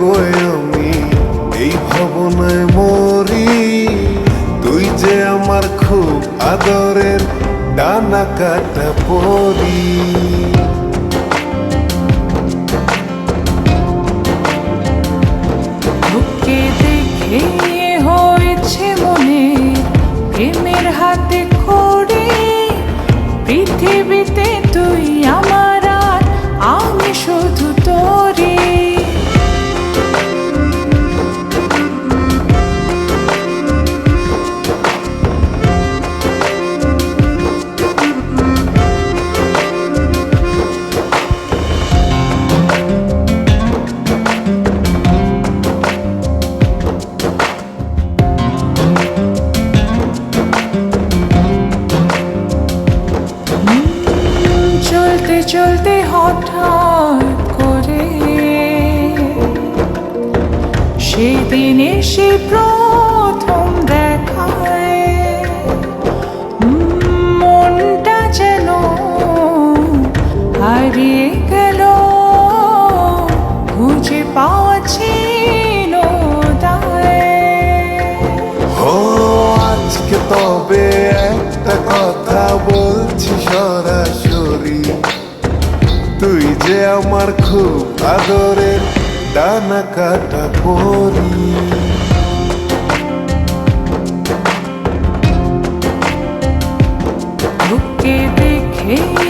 লুকোয় আমি এই ভাবনায় মরি। তুই যে আমার খুব আদরের ডানা কাটা পরি। দেখে হয়েছে চলতে হঠাৎ করে সেদিনে সে প্রথম দেখায়, মনটা যেন হারিয়ে গেল, খুঁজে পাওয়া ছিল দায় আজকে তবে একটা কথা বলছি আমার খুব আদরের ডানা কাটা পরি। তোকে দেখে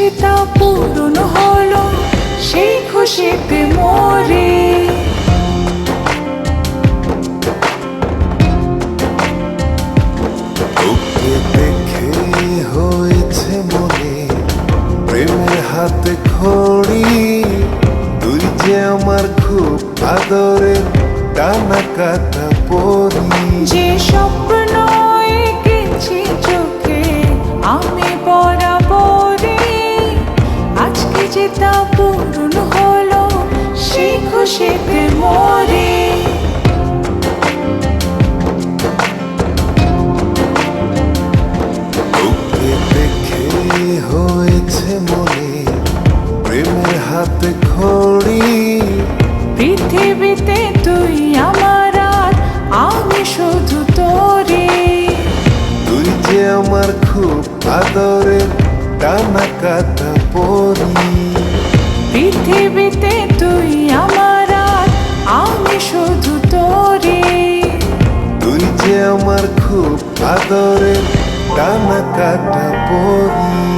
যেটা পূরণ হলো সেই খুশিতে মরে দেখে হয়েছে মনে প্রেমের হাতে খড়ি। তুই যে আমার খুব আদরের ডানা কাটা পরি। যে দেখে হয়েছে মনে প্রেমের হাতে খড়ি। পৃথিবীতে তুই আমার আর, আমি শুধু তোরে। তুই যে আমার খুব আদরের ডানা কাটা পরি। পৃথিবীতে তুই আমার আর, আমি শুধু তোরে। তুই যে আমার খুব আদরের ডানা কাটা পরি।